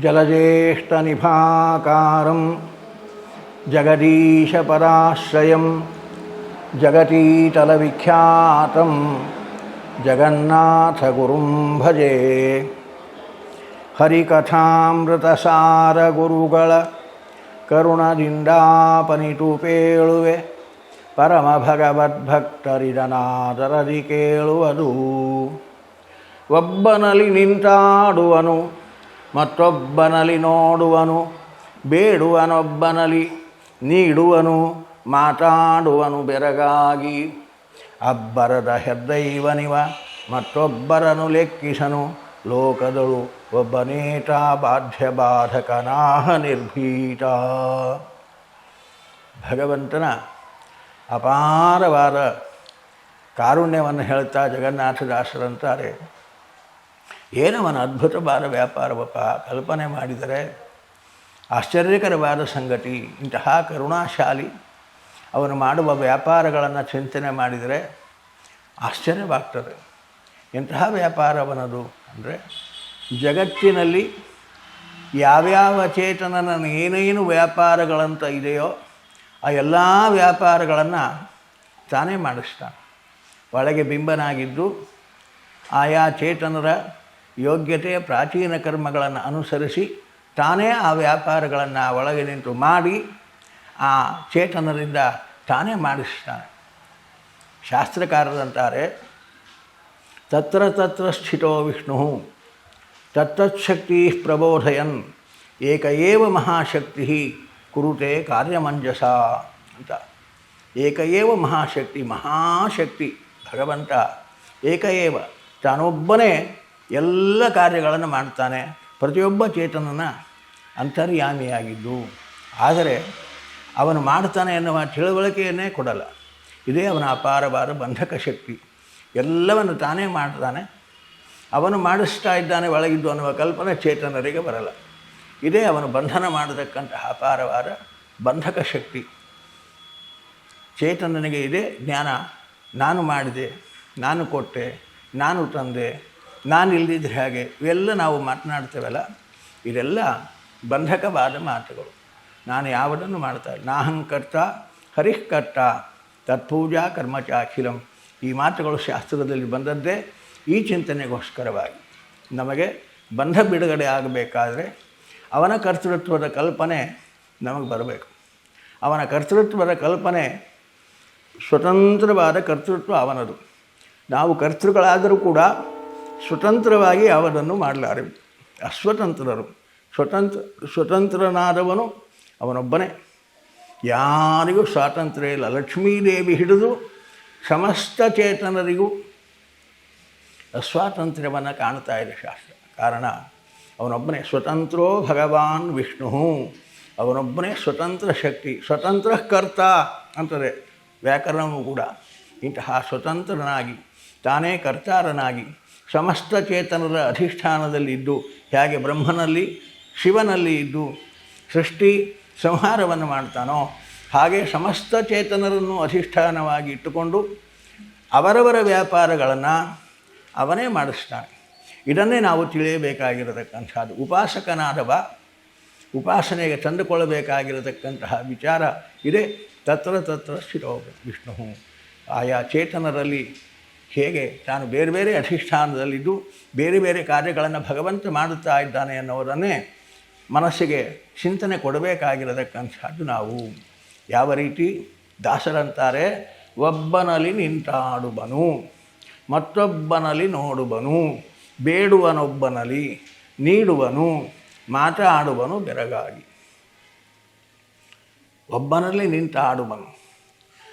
జలజ్యేష్టనిభాకారం జగదీశపరాశ్రయం జగతీతలవిఖ్యాతం జగన్నాథగురుం భజే ಹರಿಕಥಾಮೃತಸಾರಗುರುಗಳ ಕರುಣದಿಂಡಾಪನಿಟುಪೇಳುವೆ ಪರಮ ಭಗವದ್ಭಕ್ತರಿದನಾದರದಿ ಕೇಳುವುದು ಒಬ್ಬನಲ್ಲಿ ನಿಂತಾಡುವನು ಮತ್ತೊಬ್ಬನಲ್ಲಿ ನೋಡುವನು, ಬೇಡುವನೊಬ್ಬನಲ್ಲಿ ನೀಡುವನು, ಮಾತಾಡುವನು ಬೆರಗಾಗಿ. ಅಬ್ಬರದ ಹೆದ್ದೈವನಿವ ಮತ್ತೊಬ್ಬರನು ಲೆಕ್ಕಿಸನು. ಲೋಕದಳು ಒಬ್ಬನೇಟ ಬಾಧ್ಯ ಬಾಧಕನಾಹ ನಿರ್ಭೀತ. ಭಗವಂತನ ಅಪಾರವಾದ ಕಾರುಣ್ಯವನ್ನು ಹೇಳ್ತಾ ಜಗನ್ನಾಥದಾಸರಂತಾರೆ ಏನವನ ಅದ್ಭುತವಾದ ವ್ಯಾಪಾರವಪ್ಪ ಕಲ್ಪನೆ ಮಾಡಿದರೆ ಆಶ್ಚರ್ಯಕರವಾದ ಸಂಗತಿ, ಇಂತಹ ಕರುಣಾಶಾಲಿ ಅವನು ಮಾಡುವ ವ್ಯಾಪಾರಗಳನ್ನು ಚಿಂತನೆ ಮಾಡಿದರೆ ಆಶ್ಚರ್ಯವಾಗ್ತದೆ. ಎಂತಹ ವ್ಯಾಪಾರವನದು ಅಂದರೆ ಜಗತ್ತಿನಲ್ಲಿ ಯಾವ್ಯಾವ ಚೇತನನ ಏನೇನು ವ್ಯಾಪಾರಗಳಂತ ಇದೆಯೋ ಆ ಎಲ್ಲ ವ್ಯಾಪಾರಗಳನ್ನು ತಾನೇ ಮಾಡಿಸ್ತಾನೆ. ಒಳಗೆ ಬಿಂಬನಾಗಿದ್ದು ಆಯಾ ಚೇತನರ ಯೋಗ್ಯತೆ ಪ್ರಾಚೀನ ಕರ್ಮಗಳನ್ನು ಅನುಸರಿಸಿ ತಾನೇ ಆ ವ್ಯಾಪಾರಗಳನ್ನು ಒಳಗೆ ನಿಂತು ಮಾಡಿ ಆ ಚೇತನರಿಂದ ತಾನೇ ಮಾಡಿಸ್ತಾನೆ. ಶಾಸ್ತ್ರಕಾರರಂತಾರೆ, ತತ್ರ ತತ್ರ ಸ್ಥಿತೋ ವಿಷ್ಣು ತತ್ತಚ್ಛಕ್ತಿ ಪ್ರಬೋಧಯನ್, ಏಕ ಏವ ಮಹಾಶಕ್ತಿ ಕುರುತೆ ಕಾರ್ಯಮಂಜಸ ಅಂತ. ಏಕಏವ ಮಹಾಶಕ್ತಿ ಮಹಾಶಕ್ತಿ ಭಗವಂತ ಏಕಏವ ತಾನೊಬ್ಬನೇ ಎಲ್ಲ ಕಾರ್ಯಗಳನ್ನು ಮಾಡ್ತಾನೆ. ಪ್ರತಿಯೊಬ್ಬ ಚೇತನನ ಅಂತರ್ಯಾಮಿಯಾಗಿದ್ದು. ಆದರೆ ಅವನು ಮಾಡ್ತಾನೆ ಎನ್ನುವ ತಿಳುವಳಿಕೆಯನ್ನೇ ಕೊಡಲ್ಲ. ಇದೇ ಅವನ ಅಪಾರವಾದ ಬಂಧಕ ಶಕ್ತಿ. ಎಲ್ಲವನ್ನು ತಾನೇ ಮಾಡ್ತಾನೆ. ಅವನು ಮಾಡಿಸ್ತಾ ಇದ್ದಾನೆ, ಒಳಗಿದ್ದು ಅನ್ನುವ ಕಲ್ಪನೆ ಚೇತನರಿಗೆ ಬರಲ್ಲ. ಇದೇ ಅವನು ಬಂಧನ ಮಾಡತಕ್ಕಂತಹ ಅಪಾರವಾದ ಬಂಧಕ ಶಕ್ತಿ. ಚೇತನನಿಗೆ ಇದೇ ಜ್ಞಾನ. ನಾನು ಮಾಡಿದೆ, ನಾನು ಕೊಟ್ಟೆ, ನಾನು ತಂದೆ ನಾನು ಇಲ್ಲದಿದ್ದರೆ ಹಾಗೆ? ಇವೆಲ್ಲ ನಾವು ಮಾತನಾಡ್ತೇವಲ್ಲ? ಇದೆಲ್ಲ ಬಂಧಕವಾದ ಮಾತುಗಳು. ನಾನು ಯಾವುದನ್ನು ಮಾಡ್ತಾ ನಾಹಂಕರ್ತ ಹರಿಃಕರ್ತ ತತ್ಪೂಜಾ ಕರ್ಮಚ ಅಖಿಲಂ ಈ ಮಾತುಗಳು ಶಾಸ್ತ್ರದಲ್ಲಿ ಬಂದದ್ದೇ ಈ ಚಿಂತನೆಗೋಸ್ಕರವಾಗಿ. ನಮಗೆ ಬಂಧ ಬಿಡುಗಡೆ ಆಗಬೇಕಾದ್ರೆ ಅವನ ಕರ್ತೃತ್ವದ ಕಲ್ಪನೆ ನಮಗೆ ಬರಬೇಕು. ಅವನ ಕರ್ತೃತ್ವದ ಕಲ್ಪನೆ ಸ್ವತಂತ್ರವಾದ ಕರ್ತೃತ್ವ ಅವನದು. ನಾವು ಕರ್ತೃಗಳಾದರೂ ಕೂಡ ಸ್ವತಂತ್ರವಾಗಿ ಅವನನ್ನು ಮಾಡಲಾರೆ. ಅಸ್ವತಂತ್ರರು. ಸ್ವತಂತ್ರ, ಸ್ವತಂತ್ರನಾದವನು ಅವನೊಬ್ಬನೇ. ಯಾರಿಗೂ ಸ್ವಾತಂತ್ರ್ಯ ಇಲ್ಲ. ಲಕ್ಷ್ಮೀದೇವಿ ಹಿಡಿದು ಸಮಸ್ತ ಚೇತನರಿಗೂ ಅಸ್ವಾತಂತ್ರ್ಯವನ್ನು ಕಾಣ್ತಾ ಇದೆ ಶಾಸ್ತ್ರ. ಕಾರಣ, ಅವನೊಬ್ಬನೇ ಸ್ವತಂತ್ರೋ ಭಗವಾನ್ ವಿಷ್ಣು. ಅವನೊಬ್ಬನೇ ಸ್ವತಂತ್ರ ಶಕ್ತಿ, ಸ್ವತಂತ್ರ ಕರ್ತ ಅಂತದೆ ವ್ಯಾಕರಣವೂ ಕೂಡ ಇಂತಹ ಸ್ವತಂತ್ರನಾಗಿ, ತಾನೇ ಕರ್ತಾರನಾಗಿ ಸಮಸ್ತ ಚೇತನರ ಅಧಿಷ್ಠಾನದಲ್ಲಿದ್ದು ಹೇಗೆ ಬ್ರಹ್ಮನಲ್ಲಿ, ಶಿವನಲ್ಲಿ ಇದ್ದು, ಸೃಷ್ಟಿ ಸಂಹಾರವನ್ನು ಮಾಡ್ತಾನೋ, ಹಾಗೆ ಸಮಸ್ತ ಚೇತನರನ್ನು ಅಧಿಷ್ಠಾನವಾಗಿ ಇಟ್ಟುಕೊಂಡು ಅವರವರ ವ್ಯಾಪಾರಗಳನ್ನು ಅವನೇ ಮಾಡಿಸ್ತಾನೆ. ಇದನ್ನೇ ನಾವು ತಿಳಿಯಬೇಕಾಗಿರತಕ್ಕಂಥದ್ದು. ಉಪಾಸಕನಾದವ ಉಪಾಸನೆಗೆ ತಂದುಕೊಳ್ಳಬೇಕಾಗಿರತಕ್ಕಂತಹ ವಿಚಾರ ಇದೆ. ತತ್ರ ತತ್ರ ಶಿರೋ ವಿಷ್ಣು. ಆಯಾ ಚೇತನರಲ್ಲಿ ಹೇಗೆ ತಾನು ಬೇರೆ ಬೇರೆ ಅಧಿಷ್ಠಾನದಲ್ಲಿದ್ದು ಬೇರೆ ಬೇರೆ ಕಾರ್ಯಗಳನ್ನು ಭಗವಂತ ಮಾಡುತ್ತಾ ಇದ್ದಾನೆ ಅನ್ನೋದನ್ನೇ ಮನಸ್ಸಿಗೆ ಚಿಂತನೆ ಕೊಡಬೇಕಾಗಿರತಕ್ಕಂಥದ್ದು ನಾವು. ಯಾವ ರೀತಿ? ದಾಸರಂತಾರೆ, ಒಬ್ಬನಲ್ಲಿ ನಿಂತಾಡುವನು, ಮತ್ತೊಬ್ಬನಲ್ಲಿ ನೋಡುವನು, ಬೇಡುವನೊಬ್ಬನಲ್ಲಿ ನೀಡುವನು, ಮಾತಾಡುವನು ಬೆರಗಾಗಿ. ಒಬ್ಬನಲ್ಲಿ ನಿಂತಾಡುವನು.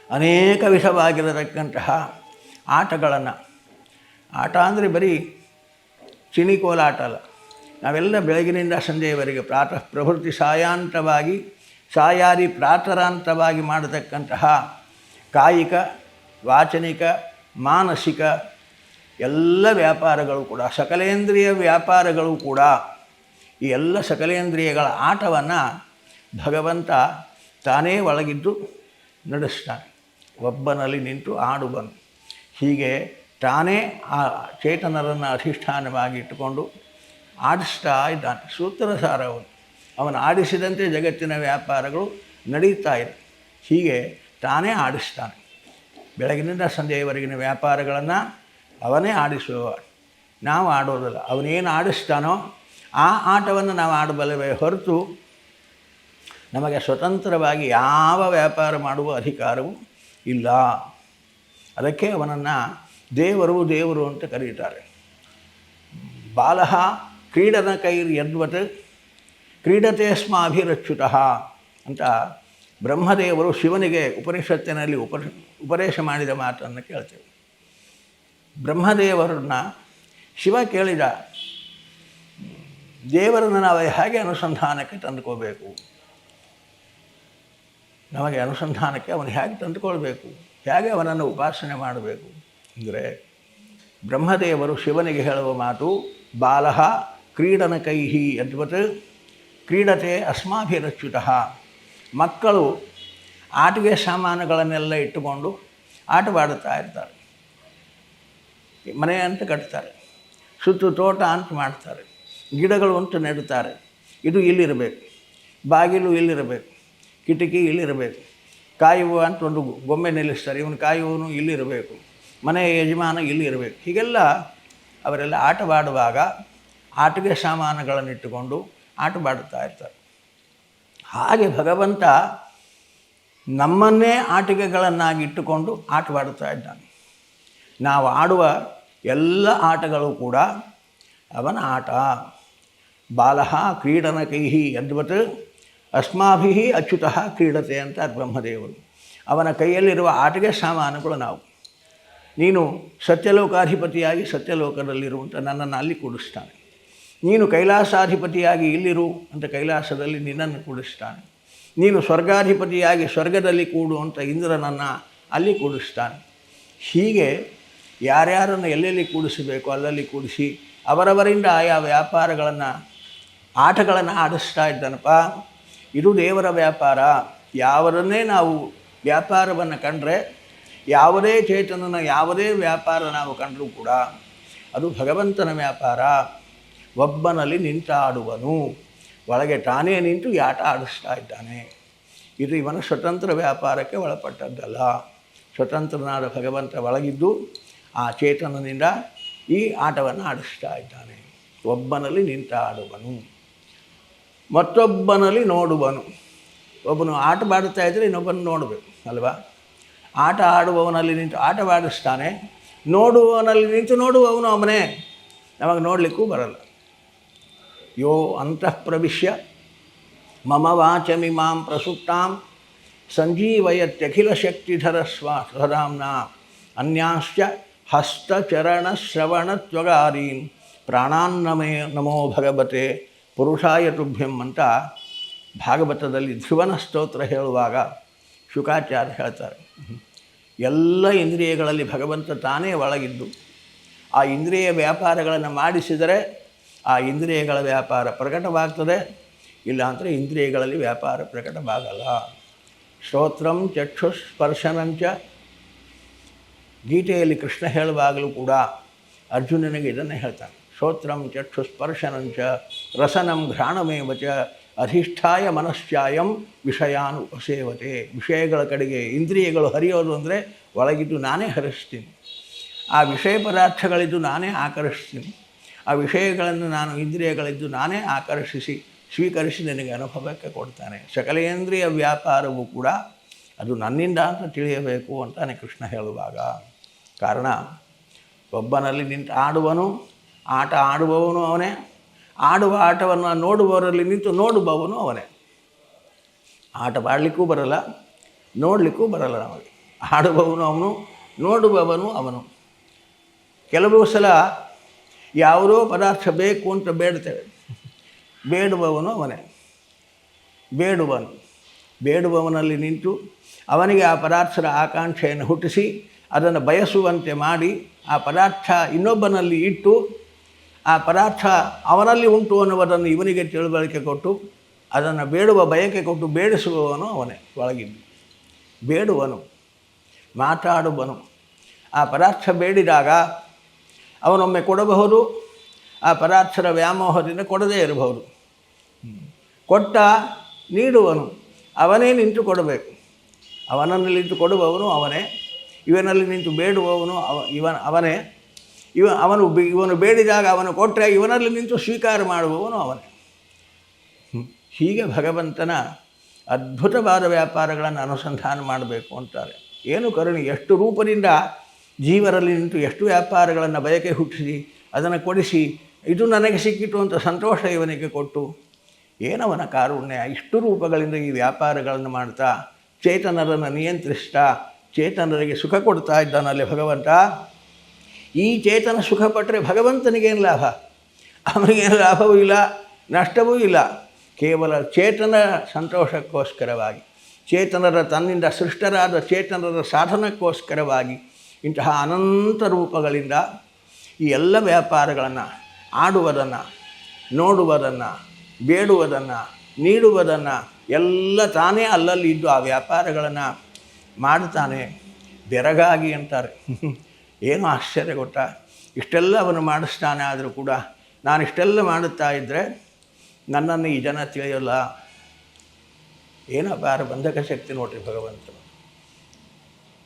ಅನೇಕ ವಿಧವಾಗಿರತಕ್ಕಂತಹ ಆಟಗಳನ್ನು. ಆಟ ಅಂದರೆ ಬರೀ ಚಿಣಿಕೋಲಾಟ ಅಲ್ಲ. ನಾವೆಲ್ಲ ಬೆಳಗಿನಿಂದ ಸಂಜೆಯವರೆಗೆ ಪ್ರಾತಃ, ಪ್ರವೃತ್ತಿ ಸಾಯಾಂತವಾಗಿ, ಸಾಯಾರಿ ಪ್ರಾತರಾಂತವಾಗಿ ಮಾಡತಕ್ಕಂತಹ ಕಾಯಿಕ, ವಾಚನಿಕ, ಮಾನಸಿಕ ಎಲ್ಲ ವ್ಯಾಪಾರಗಳು ಕೂಡ, ಸಕಲೇಂದ್ರಿಯ ವ್ಯಾಪಾರಗಳು ಕೂಡ ಈ ಎಲ್ಲ ಸಕಲೇಂದ್ರಿಯಗಳ ಆಟವನ್ನು ಭಗವಂತ ತಾನೇ ಒಳಗಿದ್ದು ನಡೆಸ್ತಾನೆ. ಒಬ್ಬನಲ್ಲಿ ನಿಂತು ಆಡುವನು ಹೀಗೆ ತಾನೇ ಆ ಚೇತನರನ್ನು ಅಧಿಷ್ಠಾನವಾಗಿ ಇಟ್ಟುಕೊಂಡು ಆಡಿಸ್ತಾ ಇದ್ದಾನೆ. ಸೂತ್ರಸಾರ ಅವನು ಅವನು ಆಡಿಸಿದಂತೆ ಜಗತ್ತಿನ ವ್ಯಾಪಾರಗಳು ನಡೀತಾ ಇದೆ. ಹೀಗೆ ತಾನೇ ಆಡಿಸ್ತಾನೆ. ಬೆಳಗಿನಿಂದ ಸಂಜೆಯವರೆಗಿನ ವ್ಯಾಪಾರಗಳನ್ನು ಅವನೇ ಆಡಿಸುವ ನಾವು ಆಡೋದಿಲ್ಲ. ಅವನೇನು ಆಡಿಸ್ತಾನೋ ಆ ಆಟವನ್ನು ನಾವು ಆಡಬಲ್ಲವೇ ಹೊರತು ನಮಗೆ ಸ್ವತಂತ್ರವಾಗಿ ಯಾವ ವ್ಯಾಪಾರ ಮಾಡುವ ಅಧಿಕಾರವೂ ಇಲ್ಲ. ಅದಕ್ಕೆ ಅವನನ್ನು ದೇವರು ದೇವರು ಅಂತ ಕರೆಯುತ್ತಾರೆ ಬಾಲಃ ಯದ್ವತ್ ಕ್ರೀಡತೆ ಸ್ಮಾಭಿರಚ್ಯುತಃ ಅಂತ ಬ್ರಹ್ಮದೇವರು ಶಿವನಿಗೆ ಉಪನಿಷತ್ತಿನಲ್ಲಿ ಉಪ ಉಪದೇಶ ಮಾಡಿದ ಮಾತನ್ನು ಕೇಳ್ತೇವೆ. ಬ್ರಹ್ಮದೇವರನ್ನ ಶಿವ ಕೇಳಿದ, ದೇವರನ್ನು ನಾವು ಹೇಗೆ ಅನುಸಂಧಾನಕ್ಕೆ ತಂದುಕೋಬೇಕು ನಮಗೆ ಅನುಸಂಧಾನಕ್ಕೆ ಅವನು ಹೇಗೆ ತಂದುಕೊಳ್ಬೇಕು? ಹೇಗೆ ಅವನನ್ನು ಉಪಾಸನೆ ಮಾಡಬೇಕು? ಅಂದರೆ ಬ್ರಹ್ಮದೇವರು ಶಿವನಿಗೆ ಹೇಳುವ ಮಾತು, ಬಾಲಃ ಕ್ರೀಡನ ಕೈಹಿ ಅದ್ಭುತ ಕ್ರೀಡತೆ ಅಸ್ಮಾಭಿರಚ್ಯುತ. ಮಕ್ಕಳು ಆಟಿಕೆ ಸಾಮಾನುಗಳನ್ನೆಲ್ಲ ಇಟ್ಟುಕೊಂಡು ಆಟವಾಡುತ್ತಾ ಇರ್ತಾರೆ. ಮನೆ ಅಂತ ಕಟ್ತಾರೆ. ಸುತ್ತು ತೋಟ ಅಂತ ಮಾಡ್ತಾರೆ. ಗಿಡಗಳು ಅಂತ ನೆಡುತ್ತಾರೆ. ಇದು ಇಲ್ಲಿರಬೇಕು. ಬಾಗಿಲು ಇಲ್ಲಿರಬೇಕು. ಕಿಟಕಿ ಇಲ್ಲಿರಬೇಕು. ಕಾಯುವ ಅಂತ ಒಂದು ಗೊಂಬೆ ನಿಲ್ಲಿಸ್ತಾರೆ. ಇವನು ಕಾಯುವನು ಇಲ್ಲಿರಬೇಕು ಮನೆಯ ಯಜಮಾನ ಇಲ್ಲಿರಬೇಕು ಹೀಗೆಲ್ಲ ಅವರೆಲ್ಲ ಆಟವಾಡುವಾಗ ಆಟಿಕೆ ಸಾಮಾನುಗಳನ್ನಿಟ್ಟುಕೊಂಡು ಆಟವಾಡುತ್ತಾ ಇರ್ತಾರೆ. ಹಾಗೆ ಭಗವಂತ ನಮ್ಮನ್ನೇ ಆಟಿಕೆಗಳನ್ನಾಗಿ ಇಟ್ಟುಕೊಂಡು ಆಟವಾಡುತ್ತಾ ಇದ್ದಾನೆ. ನಾವು ಆಡುವ ಎಲ್ಲ ಆಟಗಳು ಕೂಡ ಅವನ ಆಟ. ಬಾಲಃ ಕ್ರೀಡನ ಕೈಹಿ ಯದ್ವತ್ ಅಸ್ಮಾಭಿ ಅಚ್ಯುತಃ ಕ್ರೀಡತೆ ಅಂತ ಬ್ರಹ್ಮದೇವರು. ಅವನ ಕೈಯಲ್ಲಿರುವ ಆಟಗೆ ಸಾಮಾನುಗಳು ನಾವು. ನೀನು ಸತ್ಯಲೋಕಾಧಿಪತಿಯಾಗಿ ಸತ್ಯಲೋಕದಲ್ಲಿರುವಂಥ ನನ್ನನ್ನು ಅಲ್ಲಿ ಕೂಡಿಸ್ತಾನೆ. ನೀನು ಕೈಲಾಸಾಧಿಪತಿಯಾಗಿ ಇಲ್ಲಿರು ಅಂತ ಕೈಲಾಸದಲ್ಲಿ ನಿನ್ನನ್ನು ಕೂಡಿಸ್ತಾನೆ. ನೀನು ಸ್ವರ್ಗಾಧಿಪತಿಯಾಗಿ ಸ್ವರ್ಗದಲ್ಲಿ ಕೂಡು ಅಂತ ಇಂದ್ರನನ್ನು ಅಲ್ಲಿ ಕೂಡಿಸ್ತಾನೆ. ಹೀಗೆ ಯಾರ್ಯಾರನ್ನು ಎಲ್ಲೆಲ್ಲಿ ಕೂಡಿಸಬೇಕು ಅಲ್ಲಲ್ಲಿ ಕೂಡಿಸಿ ಅವರವರಿಂದ ಆಯಾ ವ್ಯಾಪಾರಗಳನ್ನು, ಆಟಗಳನ್ನು ಆಡಿಸ್ತಾ ಇದ್ದಾನಪ್ಪ. ಇದು ದೇವರ ವ್ಯಾಪಾರ. ಯಾವರನ್ನೇ ನಾವು ವ್ಯಾಪಾರವನ್ನು ಕಂಡ್ರೆ ಯಾವುದೇ ಚೇತನನ ಯಾವುದೇ ವ್ಯಾಪಾರ ನಾವು ಕಂಡರೂ ಕೂಡ ಅದು ಭಗವಂತನ ವ್ಯಾಪಾರ. ಒಬ್ಬನಲ್ಲಿ ನಿಂತಾಡುವನು ಒಳಗೆ ತಾನೇ ನಿಂತು ಯಾಟ ಆಡಿಸ್ತಾ ಇದ್ದಾನೆ. ಇದು ಇವನ ಸ್ವತಂತ್ರ ವ್ಯಾಪಾರಕ್ಕೆ ಒಳಪಟ್ಟದ್ದಲ್ಲ. ಸ್ವತಂತ್ರನಾದ ಭಗವಂತ ಒಳಗಿದ್ದು ಆ ಚೇತನದಿಂದ ಈ ಆಟವನ್ನು ಆಡಿಸ್ತಾ ಇದ್ದಾನೆ. ಒಬ್ಬನಲ್ಲಿ ನಿಂತ ಆಡುವನು. ಮತ್ತೊಬ್ಬನಲ್ಲಿ ನೋಡುವನು. ಒಬ್ಬನು ಆಟವಾಡ್ತಾ ಇದ್ದರೆ ಇನ್ನೊಬ್ಬನು ನೋಡಬೇಕು, ಅಲ್ವಾ? ಆಟ ಆಡುವವನಲ್ಲಿ ನಿಂತು ಆಟವಾಡಿಸ್ತಾನೆ ನೋಡುವವನಲ್ಲಿ ನಿಂತು ನೋಡುವವನು ಅವನೇ. ನಮಗೆ ನೋಡಲಿಕ್ಕೂ ಬರಲ್ಲ. ಯೋ ಅಂತಃ ಪ್ರವಿಶ್ಯ ಮಮ ವಾಚಮಿಮಾಂ ಪ್ರಸುಪ್ತಾಂ ಸಂಜೀವಯತ್ಯಖಿಲ ಶಕ್ತಿಧರ ಸ್ವ ಸ್ವಧಾಂನ ಅನ್ಯಾಶ್ಚ ಹಸ್ತಚರಣ ಶ್ರವಣತ್ವಗಾರೀನ್ ಪ್ರಾಣಾನ್ನಮೇ ನಮೋ ಭಗವತೆ ಪುರುಷಾಯ ತುಭ್ಯಂ ಅಂತ ಭಾಗವತದಲ್ಲಿ ಧ್ರುವನ ಸ್ತೋತ್ರ ಹೇಳುವಾಗ ಶುಕಾಚಾರ್ಯ ಹೇಳ್ತಾರೆ. ಎಲ್ಲ ಇಂದ್ರಿಯಗಳಲ್ಲಿ ಭಗವಂತ ತಾನೇ ಒಳಗಿದ್ದು. ಆ ಇಂದ್ರಿಯ ವ್ಯಾಪಾರಗಳನ್ನು ಮಾಡಿಸಿದರೆ ಆ ಇಂದ್ರಿಯಗಳ ವ್ಯಾಪಾರ ಪ್ರಕಟವಾಗ್ತದೆ. ಇಲ್ಲಾಂದರೆ ಇಂದ್ರಿಯಗಳಲ್ಲಿ ವ್ಯಾಪಾರ ಪ್ರಕಟವಾಗಲ್ಲ. ಶ್ರೋತ್ರಂ ಚಕ್ಷುಸ್ಪರ್ಶನಂಚ. ಗೀತೆಯಲ್ಲಿ ಕೃಷ್ಣ ಹೇಳುವಾಗಲೂ ಕೂಡ ಅರ್ಜುನನಿಗೆ ಇದನ್ನು ಹೇಳ್ತಾನೆ. ಶ್ರೋತ್ರಂ ಚಕ್ಷು ಸ್ಪರ್ಶನಂಚ ರಸನಂ ಘ್ರಾಣಮೇವ ಚ, ಅಧಿಷ್ಠಾಯ ಮನಶ್ಚಾಯಂ ವಿಷಯಾನ್ ಉಪಸೇವತೆ. ವಿಷಯಗಳ ಕಡೆಗೆ ಇಂದ್ರಿಯಗಳು ಹರಿಯೋದು ಅಂದರೆ ಒಳಗಿದ್ದು ನಾನೇ ಹರಿಸ್ತೀನಿ. ಆ ವಿಷಯ ಪದಾರ್ಥಗಳಿದ್ದು ನಾನೇ ಆಕರ್ಷಿಸ್ತೀನಿ. ಆ ವಿಷಯಗಳನ್ನು ನಾನು, ಇಂದ್ರಿಯಗಳಿದ್ದು ನಾನೇ ಆಕರ್ಷಿಸಿ, ಸ್ವೀಕರಿಸಿ ನನಗೆ ಅನುಭವಕ್ಕೆ ಕೊಡ್ತಾನೆ. ಸಕಲೇಂದ್ರಿಯ ವ್ಯಾಪಾರವೂ ಕೂಡ ಅದು ನನ್ನಿಂದ ಅಂತ ತಿಳಿಯಬೇಕು ಅಂತಾನೆ ಕೃಷ್ಣ ಹೇಳುವಾಗ. ಕಾರಣ, ಒಬ್ಬನಲ್ಲಿ ನಿಂತು ಆಡುವನು ಆಟ ಆಡುವವನು ಅವನೇ. ಆಡುವ ಆಟವನ್ನು ನೋಡುವವರಲ್ಲಿ ನಿಂತು ನೋಡುವವನು ಅವನೇ. ಆಟ ಆಡಲಿಕ್ಕೂ ಬರಲ್ಲ, ನೋಡಲಿಕ್ಕೂ ಬರಲ್ಲ ನಮಗೆ. ಆಡುವವನು ಅವನು, ನೋಡುವವನು ಅವನು. ಕೆಲವು ಸಲ ಯಾವುದೋ ಪದಾರ್ಥ ಬೇಕು ಅಂತ ಬೇಡ್ತೇವೆ. ಬೇಡುವವನು ಅವನೇ. ಬೇಡುವನು. ಬೇಡುವವನಲ್ಲಿ ನಿಂತು ಅವನಿಗೆ ಆ ಪದಾರ್ಥದ ಆಕಾಂಕ್ಷೆಯನ್ನು ಹುಟ್ಟಿಸಿ, ಅದನ್ನು ಬಯಸುವಂತೆ ಮಾಡಿ ಆ ಪದಾರ್ಥ ಇನ್ನೊಬ್ಬನಲ್ಲಿ ಇಟ್ಟು ಆ ಪದಾರ್ಥ ಅವನಲ್ಲಿ ಉಂಟು ಅನ್ನುವುದನ್ನು ಇವನಿಗೆ ತಿಳುವಳಿಕೆ ಕೊಟ್ಟು ಅದನ್ನು ಬೇಡುವ ಬಯಕೆ ಕೊಟ್ಟು ಬೇಡಿಸುವವನು ಅವನೇ, ಒಳಗಿದ್ದು. ಬೇಡುವನು, ಮಾತಾಡುವನು. ಆ ಪದಾರ್ಥ ಬೇಡಿದಾಗ ಅವನೊಮ್ಮೆ ಕೊಡಬಹುದು, ಆ ಪದಾರ್ಥದ ವ್ಯಾಮೋಹದಿಂದ ಕೊಡದೇ ಇರಬಹುದು. ಕೊಟ್ಟ ನೀಡುವನು, ಅವನೇ ನಿಂತು ಕೊಡಬೇಕು. ಅವನಲ್ಲಿ ನಿಂತು ಕೊಡುವವನು ಅವನೇ, ಇವನಲ್ಲಿ ನಿಂತು ಬೇಡುವವನು ಅವ, ಇವನ, ಅವನೇ. ಇವ ಅವನು ಇವನು ಬೇಡಿದಾಗ ಅವನು ಕೊಟ್ಟರೆ ಇವನಲ್ಲಿ ನಿಂತು ಸ್ವೀಕಾರ ಮಾಡುವವನು ಅವನೇ. ಹೀಗೆ ಭಗವಂತನ ಅದ್ಭುತವಾದ ವ್ಯಾಪಾರಗಳನ್ನು ಅನುಸಂಧಾನ ಮಾಡಬೇಕು ಅಂತಾರೆ. ಏನು ಕರುಣಿ, ಎಷ್ಟು ರೂಪದಿಂದ ಜೀವರಲ್ಲಿ ನಿಂತು ಎಷ್ಟು ವ್ಯಾಪಾರಗಳನ್ನು ಬಯಕೆ ಹುಟ್ಟಿಸಿ, ಅದನ್ನು ಕೊಡಿಸಿ, ಇದು ನನಗೆ ಸಿಕ್ಕಿತು ಅಂತ ಸಂತೋಷ ಇವನಿಗೆ ಕೊಟ್ಟು, ಏನವನ ಕಾರುಣ್ಯ, ಇಷ್ಟು ರೂಪಗಳಿಂದ ಈ ವ್ಯಾಪಾರಗಳನ್ನು ಮಾಡ್ತಾ, ಚೇತನರನ್ನು ನಿಯಂತ್ರಿಸ್ತಾ, ಚೇತನರಿಗೆ ಸುಖ ಕೊಡ್ತಾ ಇದ್ದಾನಲ್ಲಿ ಭಗವಂತ? ಈ ಚೇತನ ಸುಖಪಟ್ಟರೆ ಭಗವಂತನಿಗೇನು ಲಾಭ? ಅವನಿಗೇನು ಲಾಭವೂ ಇಲ್ಲ, ನಷ್ಟವೂ ಇಲ್ಲ. ಕೇವಲ ಚೇತನ ಸಂತೋಷಕ್ಕೋಸ್ಕರವಾಗಿ, ಚೇತನರ ತನ್ನಿಂದ ಸೃಷ್ಟರಾದ ಚೇತನರ ಸಾಧನಕ್ಕೋಸ್ಕರವಾಗಿ, ಇಂತಹ ಅನಂತ ರೂಪಗಳಿಂದ ಈ ಎಲ್ಲ ವ್ಯಾಪಾರಗಳನ್ನು, ಆಡುವುದನ್ನು, ನೋಡುವುದನ್ನು, ಬೇಡುವುದನ್ನು, ನೀಡುವುದನ್ನು ಎಲ್ಲ ತಾನೇ ಅಲ್ಲಲ್ಲಿ ಇದ್ದು ಆ ವ್ಯಾಪಾರಗಳನ್ನು ಮಾಡ್ತಾನೆ, ಬೆರಗಾಗಿ ಅಂತಾರೆ. ಏನು ಆಶ್ಚರ್ಯ ಗೊತ್ತಾ ಇಷ್ಟೆಲ್ಲ ಅವನು ಮಾಡಿಸ್ತಾನೆ ಆದರೂ ಕೂಡ ನಾನು ಇಷ್ಟೆಲ್ಲ ಮಾಡುತ್ತಾ ಇದ್ದರೆ ನನ್ನನ್ನು ಈ ಜನ ತಿಳಿಯೋಲ್ಲ. ಏನೋ ಬಾರ ಬಂಧಕ ಶಕ್ತಿ ನೋಡ್ರಿ ಭಗವಂತ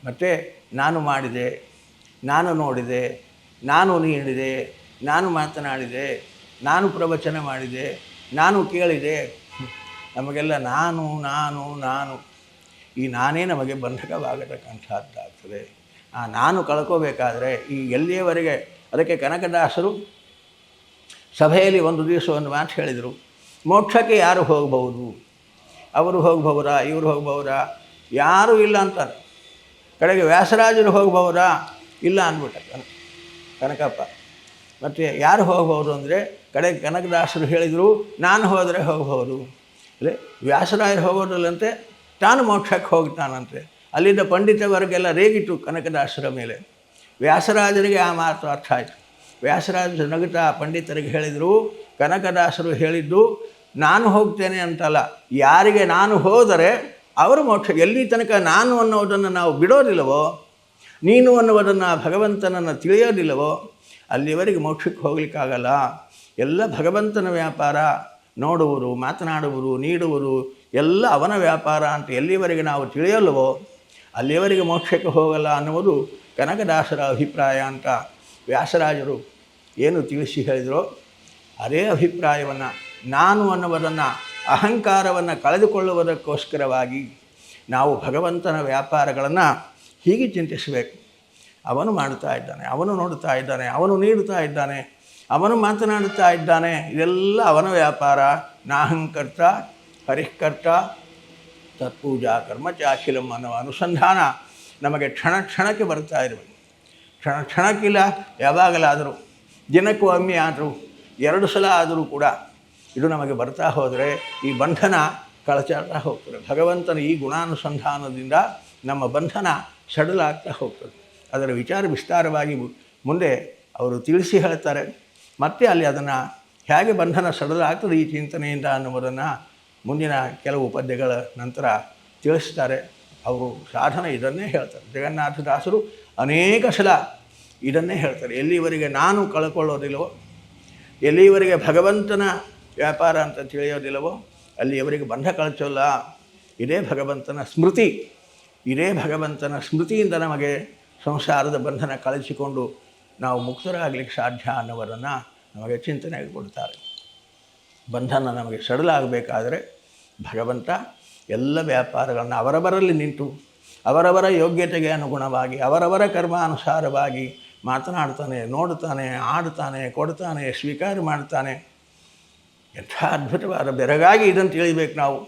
ಮತ್ತು ನಾನು ಮಾಡಿದೆ, ನಾನು ನೋಡಿದೆ, ನಾನು ನೀಡಿದೆ, ನಾನು ಮಾತನಾಡಿದೆ, ನಾನು ಪ್ರವಚನ ಮಾಡಿದೆ, ನಾನು ಕೇಳಿದೆ. ನಮಗೆಲ್ಲ ನಾನು ನಾನು ನಾನು. ಈ ನಾನೇ ನಮಗೆ ಬಂಧಕವಾಗತಕ್ಕಂಥದ್ದಾಗ್ತದೆ ನಾನು ಕಳ್ಕೋಬೇಕಾದ್ರೆ ಈ ಎಲ್ಲಿಯವರೆಗೆ ಅದಕ್ಕೆ ಕನಕದಾಸರು ಸಭೆಯಲ್ಲಿ ಒಂದು ದಿವಸ ಒಂದು ಮಾತು ಹೇಳಿದರು. ಮೋಕ್ಷಕ್ಕೆ ಯಾರು ಹೋಗಬಹುದು? ಅವರು ಹೋಗಬಹುದಾ? ಇವರು ಹೋಗಬಹುದಾ? ಯಾರೂ ಇಲ್ಲ ಅಂತಾರೆ. ಕಡೆಗೆ ವ್ಯಾಸರಾಜರು ಹೋಗಬಹುದಾ? ಇಲ್ಲ ಅಂದ್ಬಿಟ್ಟ ಕನ, ಕನಕಪ್ಪ. ಮತ್ತು ಯಾರು ಹೋಗಬಹುದು ಅಂದರೆ ಕಡೆಗೆ ಕನಕದಾಸರು ಹೇಳಿದರು, ನಾನು ಹೋದರೆ ಹೋಗಬಹುದು. ಅಲ್ಲೇ ವ್ಯಾಸರಾಯರು ಹೋಗೋದಿಲ್ಲಂತೆ, ತಾನು ಮೋಕ್ಷಕ್ಕೆ ಹೋಗ್ತಾನಂತೆ. ಅಲ್ಲಿದ್ದ ಪಂಡಿತವರಿಗೆಲ್ಲ ರೇಗಿತು ಕನಕದಾಸರ ಮೇಲೆ. ವ್ಯಾಸರಾಜರಿಗೆ ಆ ಮಾತು ಅರ್ಥ ಆಯಿತು. ವ್ಯಾಸರಾಜ ನಗುತ್ತಾ ಪಂಡಿತರಿಗೆ ಹೇಳಿದರು ಕನಕದಾಸರು ಹೇಳಿದ್ದು, ನಾನು ಹೋಗ್ತೇನೆ ಅಂತಲ್ಲ. ಯಾರಿಗೆ ನಾನು ಹೋದರೆ ಅವರು ಮೋಕ್ಷ, ಎಲ್ಲಿ ತನಕ ನಾನು ಅನ್ನೋದನ್ನು ನಾವು ಬಿಡೋದಿಲ್ಲವೋ, ನೀನು ಅನ್ನುವುದನ್ನು ಭಗವಂತನನ್ನು ತಿಳಿಯೋದಿಲ್ಲವೋ, ಅಲ್ಲಿವರೆಗೆ ಮೋಕ್ಷಕ್ಕೆ ಹೋಗ್ಲಿಕ್ಕಾಗಲ್ಲ. ಎಲ್ಲ ಭಗವಂತನ ವ್ಯಾಪಾರ ನೋಡುವರು ಮಾತನಾಡುವರು ನೀಡುವರು ಎಲ್ಲ ಅವನ ವ್ಯಾಪಾರ ಅಂತ ಎಲ್ಲಿವರೆಗೆ ನಾವು ತಿಳಿಯಲ್ವೋ ಅಲ್ಲಿಯವರೆಗೆ ಮೋಕ್ಷಕ್ಕೆ ಹೋಗಲ್ಲ ಅನ್ನುವುದು ಕನಕದಾಸರ ಅಭಿಪ್ರಾಯ ಅಂತ ವ್ಯಾಸರಾಜರು ಏನು ತಿಳಿಸಿ ಹೇಳಿದರೋ ಅದೇ ಅಭಿಪ್ರಾಯವನ್ನು ನಾನು ಅನ್ನುವುದನ್ನು ಅಹಂಕಾರವನ್ನು ಕಳೆದುಕೊಳ್ಳುವುದಕ್ಕೋಸ್ಕರವಾಗಿ ನಾವು ಭಗವಂತನ ವ್ಯಾಪಾರಗಳನ್ನು ಹೀಗೆ ಚಿಂತಿಸಬೇಕು. ಅವನು ಮಾಡುತ್ತಾ ಇದ್ದಾನೆ, ಅವನು ನೋಡುತ್ತಾ ಇದ್ದಾನೆ, ಅವನು ನೀಡುತ್ತಾ ಇದ್ದಾನೆ, ಅವನು ಮಾತನಾಡುತ್ತಾ ಇದ್ದಾನೆ, ಇದೆಲ್ಲ ಅವನ ವ್ಯಾಪಾರ. ನಾಹಂಕರ್ತ ಹರಿಃಕರ್ತ ತತ್ಪೂಜಾ ಕರ್ಮಚಾಖಿಲಂ ಅನ್ನೋ ಅನುಸಂಧಾನ ನಮಗೆ ಕ್ಷಣ ಕ್ಷಣಕ್ಕೆ ಬರ್ತಾ ಇರಬೇಕು ಕ್ಷಣ ಕ್ಷಣಕ್ಕಿಲ್ಲ, ಯಾವಾಗಲಾದರೂ, ದಿನಕ್ಕೂ ಒಮ್ಮೆ ಆದರೂ, ಎರಡು ಸಲ ಆದರೂ ಕೂಡ ಇದು ನಮಗೆ ಬರ್ತಾ ಹೋದರೆ ಈ ಬಂಧನ ಕಳಚಾಡ್ತಾ ಹೋಗ್ತದೆ. ಭಗವಂತನ ಈ ಗುಣಾನುಸಂಧಾನದಿಂದ ನಮ್ಮ ಬಂಧನ ಸಡಲಾಗ್ತಾ ಹೋಗ್ತದೆ. ಅದರ ವಿಚಾರ ವಿಸ್ತಾರವಾಗಿ ಮುಂದೆ ಅವರು ತಿಳಿಸಿ ಹೇಳ್ತಾರೆ. ಮತ್ತೆ ಅಲ್ಲಿ ಅದನ್ನು ಹೇಗೆ ಬಂಧನ ಸಡಲಾಗ್ತದೆ ಈ ಚಿಂತನೆಯಿಂದ ಅನ್ನುವುದನ್ನು ಮುಂದಿನ ಕೆಲವು ಪದ್ಯಗಳ ನಂತರ ತಿಳಿಸ್ತಾರೆ. ಅವರು ಸಾಧನ ಇದನ್ನೇ ಹೇಳ್ತಾರೆ. ಜಗನ್ನಾಥದಾಸರು ಅನೇಕ ಸಲ ಇದನ್ನೇ ಹೇಳ್ತಾರೆ. ಎಲ್ಲಿವರೆಗೆ ನಾನು ಕಳ್ಕೊಳ್ಳೋದಿಲ್ಲವೋ, ಎಲ್ಲಿವರೆಗೆ ಭಗವಂತನ ವ್ಯಾಪಾರ ಅಂತ ತಿಳಿಯೋದಿಲ್ಲವೋ ಅಲ್ಲಿಯವರೆಗೆ ಬಂಧ ಕಳಚೋಲ್ಲ. ಇದೇ ಭಗವಂತನ ಸ್ಮೃತಿ. ಇದೇ ಭಗವಂತನ ಸ್ಮೃತಿಯಿಂದ ನಮಗೆ ಸಂಸಾರದ ಬಂಧನ ಕಳಿಸಿಕೊಂಡು ನಾವು ಮುಕ್ತರಾಗಲಿಕ್ಕೆ ಸಾಧ್ಯ ಅನ್ನೋದನ್ನು ನಮಗೆ ಚಿಂತನೆಗೆ ಕೊಡ್ತಾರೆ. ಬಂಧನ ನಮಗೆ ಸಡಲಾಗಬೇಕಾದರೆ ಭಗವಂತ ಎಲ್ಲ ವ್ಯಾಪಾರಗಳನ್ನು ಅವರವರಲ್ಲಿ ನಿಂತು ಅವರವರ ಯೋಗ್ಯತೆಗೆ ಅನುಗುಣವಾಗಿ, ಅವರವರ ಕರ್ಮಾನುಸಾರವಾಗಿ ಮಾತನಾಡ್ತಾನೆ, ನೋಡ್ತಾನೆ, ಆಡ್ತಾನೆ, ಕೊಡ್ತಾನೆ, ಸ್ವೀಕಾರ ಮಾಡ್ತಾನೆ. ಎಂಥ ಅದ್ಭುತವಾದ ಬೆರಗಾಗಿ ಇದನ್ನು ತಿಳಿಬೇಕು ನಾವು.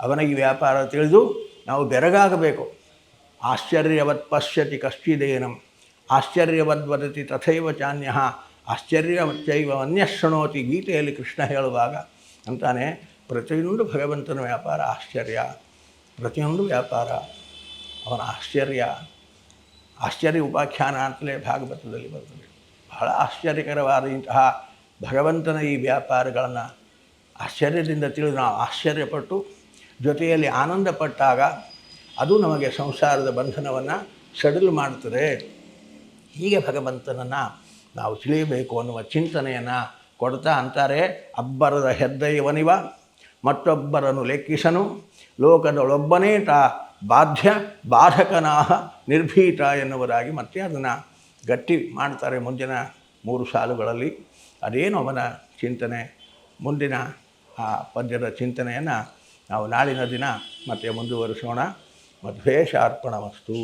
ಅವನಿಗೆ ವ್ಯಾಪಾರ ತಿಳಿದು ನಾವು ಬೆರಗಾಗಬೇಕು. ಆಶ್ಚರ್ಯವತ್ ಪಶ್ಯತಿ ಕಶ್ಚಿದೇನಂ. ಆಶ್ಚರ್ಯವದ್ ವದತಿ ತಥೈವ ಚಾನ್ಯ. ಆಶ್ಚರ್ಯವಚ್ಚೈವ ಅನ್ಯ ಶೃಣೋತಿ ಗೀತೆಯಲ್ಲಿ ಕೃಷ್ಣ ಹೇಳುವಾಗ ಅಂತಾನೆ, ಪ್ರತಿಯೊಂದು ಭಗವಂತನ ವ್ಯಾಪಾರ ಆಶ್ಚರ್ಯ, ಪ್ರತಿಯೊಂದು ವ್ಯಾಪಾರ ಅವನ ಆಶ್ಚರ್ಯ ಆಶ್ಚರ್ಯ ಉಪಾಖ್ಯಾನ ಅಂತಲೇ ಭಾಗವತದಲ್ಲಿ ಬರ್ತದೆ. ಬಹಳ ಆಶ್ಚರ್ಯಕರವಾದ ಇಂತಹ ಭಗವಂತನ ಈ ವ್ಯಾಪಾರಗಳನ್ನು ಆಶ್ಚರ್ಯದಿಂದ ತಿಳಿದು ನಾವು ಆಶ್ಚರ್ಯಪಟ್ಟು ಜೊತೆಯಲ್ಲಿ ಆನಂದಪಟ್ಟಾಗ ಅದು ನಮಗೆ ಸಂಸಾರದ ಬಂಧನವನ್ನು ಸಡಿಲು ಮಾಡುತ್ತದೆ. ಹೀಗೆ ಭಗವಂತನನ್ನು ನಾವು ತಿಳಿಯಬೇಕು ಅನ್ನುವ ಚಿಂತನೆಯನ್ನು ಕೊಡ್ತಾ ಅಂತಾರೆ. ಅಬ್ಬರದ ಹೆದ್ದೈವನಿವ, ಮತ್ತೊಬ್ಬರನ್ನು ಲೆಕ್ಕಿಸನು. ಲೋಕದೊಳೊಬ್ಬನೇ ತಾ ಬಾಧ್ಯ, ಬಾಧಕನಾಹ, ನಿರ್ಭೀತ ಎನ್ನುವರಾಗಿ ಮತ್ತೆ ಅದನ್ನು ಗಟ್ಟಿ ಮಾಡ್ತಾರೆ ಮುಂದಿನ ಮೂರು ಸಾಲುಗಳಲ್ಲಿ. ಅದೇನು ಅವನ ಚಿಂತನೆ. ಮುಂದಿನ ಆ ಪದ್ಯದ ಚಿಂತನೆಯನ್ನು ನಾವು ನಾಳಿನ ದಿನ ಮತ್ತೆ ಮುಂದುವರಿಸೋಣ. ಮಧ್ವೇಶಾರ್ಪಣ ವಸ್ತು